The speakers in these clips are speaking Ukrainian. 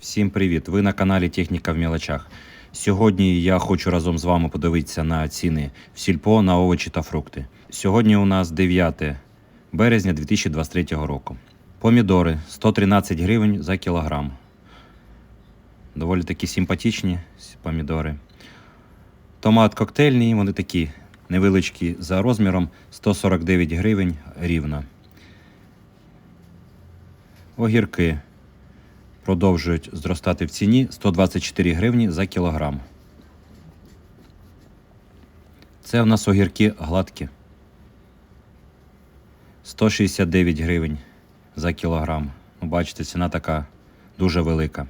Всім привіт! Ви на каналі Техніка в мілочах. Сьогодні я хочу разом з вами подивитися на ціни в сільпо на овочі та фрукти. Сьогодні у нас 9 березня 2023 року. Помідори 113 гривень за кілограм. Доволі такі симпатичні помідори. Томат коктейльний, вони такі невеличкі за розміром 149 гривень рівно. Огірки продовжують зростати в ціні 124 гривні за кілограм. Це в нас огірки гладкі. 169 гривень за кілограм. Ну, бачите, ціна така дуже велика.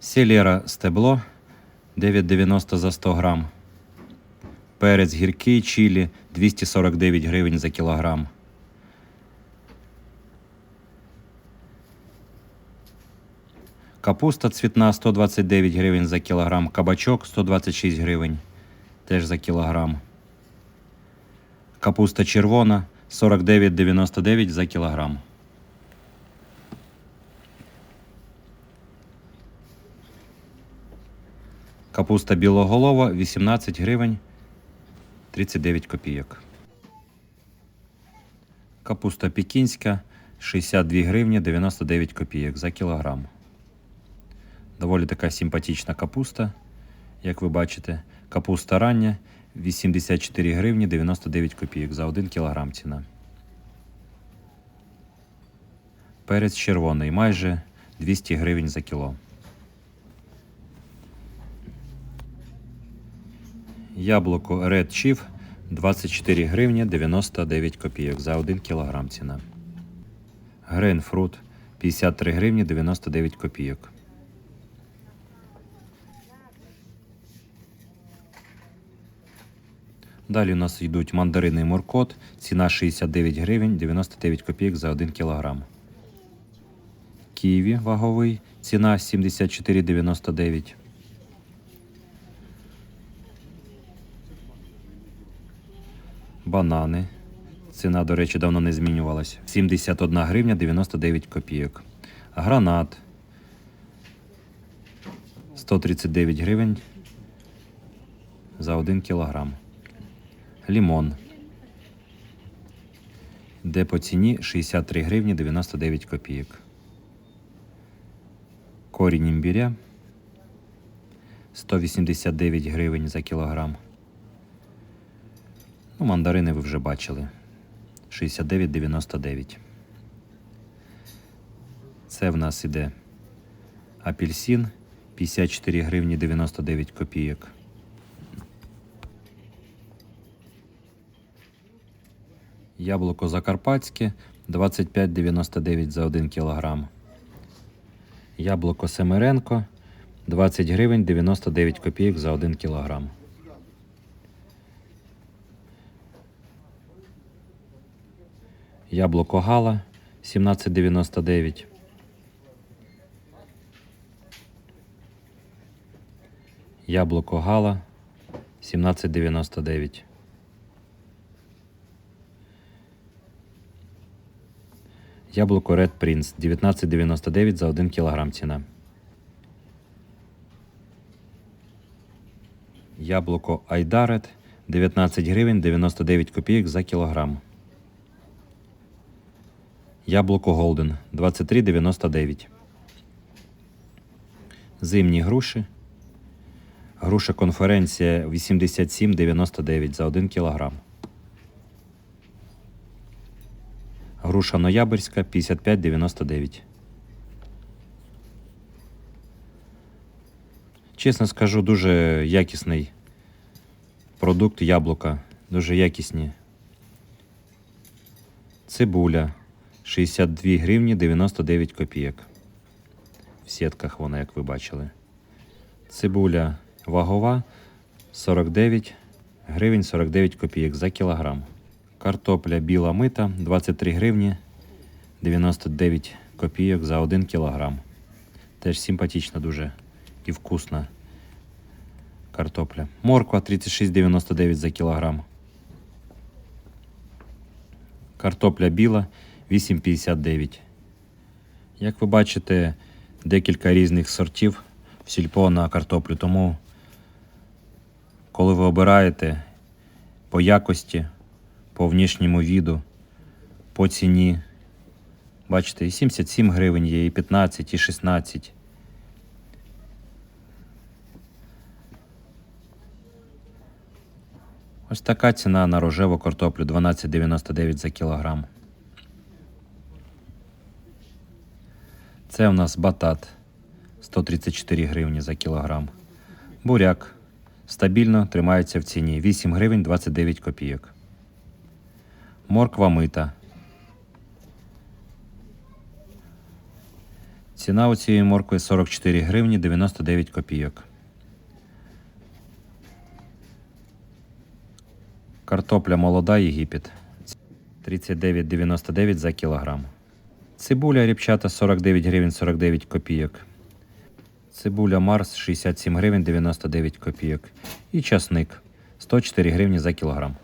Селера стебло 9,90 за 100 грам. Перець гіркий чилі 249 гривень за кілограм. Капуста цвітна 129 гривень за кілограм. Кабачок 126 гривень теж за кілограм. Капуста червона 49,99 за кілограм. Капуста білоголова 18 гривень 39 копійок. Капуста пекінська 62 гривні 99 копійок за кілограм. Доволі така симпатична капуста, як ви бачите. Капуста рання 84 гривні 99 копійок за 1 кілограм ціна. Перець червоний майже 200 гривень за кіло. Яблуко Red Chief 24 гривні 99 копійок за 1 кілограм ціна. Грейнфрут 53 гривні 99 копійок. Далі у нас йдуть мандарини і моркот. Ціна 69 гривень 99 копійок за 1 кілограм. Ківі ваговий. Ціна 74,99. Банани. Ціна, до речі, давно не змінювалась. 71 гривня 99 копійок. Гранат. 139 гривень за 1 кілограм. Лімон. Де по ціні 63 гривні 99 копійок. Корінь імбіря 189 гривень за кілограм. Ну, мандарини ви вже бачили. 69,99. Це в нас іде апельсин 54 гривні 99 копійок. Яблуко Закарпатське 25,99 за 1 кілограм. Яблуко Семеренко 20 гривень 99 копійок за 1 кілограм. Яблуко Гала 17,99. Яблуко Гала 17,99. Яблуко Red Prince 19,99 за 1 кг ціна. Яблуко Айдарет 19 гривень 99 копійок за кілограм. Яблуко Голден 23,99. Зимні груші. Груша конференція 87,99 за 1 кілограм. Груша Ноябрьська 55,99. Чесно скажу, дуже якісний продукт яблука. Дуже якісні. Цибуля 62 гривні 99 копійок. В сітках вона, як ви бачили. Цибуля вагова 49 гривень 49 копійок за кілограм. Картопля біла мита 23 гривні 99 копійок за 1 кілограм. Теж симпатична дуже і вкусна картопля. Морква 36,99 за кілограм. Картопля біла 8,59. Як ви бачите, декілька різних сортів в сільпо на картоплю. Тому, коли ви обираєте по якості, по внішньому віду, по ціні, бачите, і 77 гривень є, і 15, і 16. Ось така ціна на рожеву картоплю 12,99 за кілограм. Це у нас батат 134 гривні за кілограм. Буряк стабільно тримається в ціні 8 гривень 29 копійок. Морква мита. Ціна у цієї моркви 44 гривні 99 копійок. Картопля молода Єгипет 39,99 за кілограм. Цибуля ріпчата 49 гривень 49 копійок. Цибуля Марс 67 гривень 99 копійок. І часник 104 гривні за кілограм.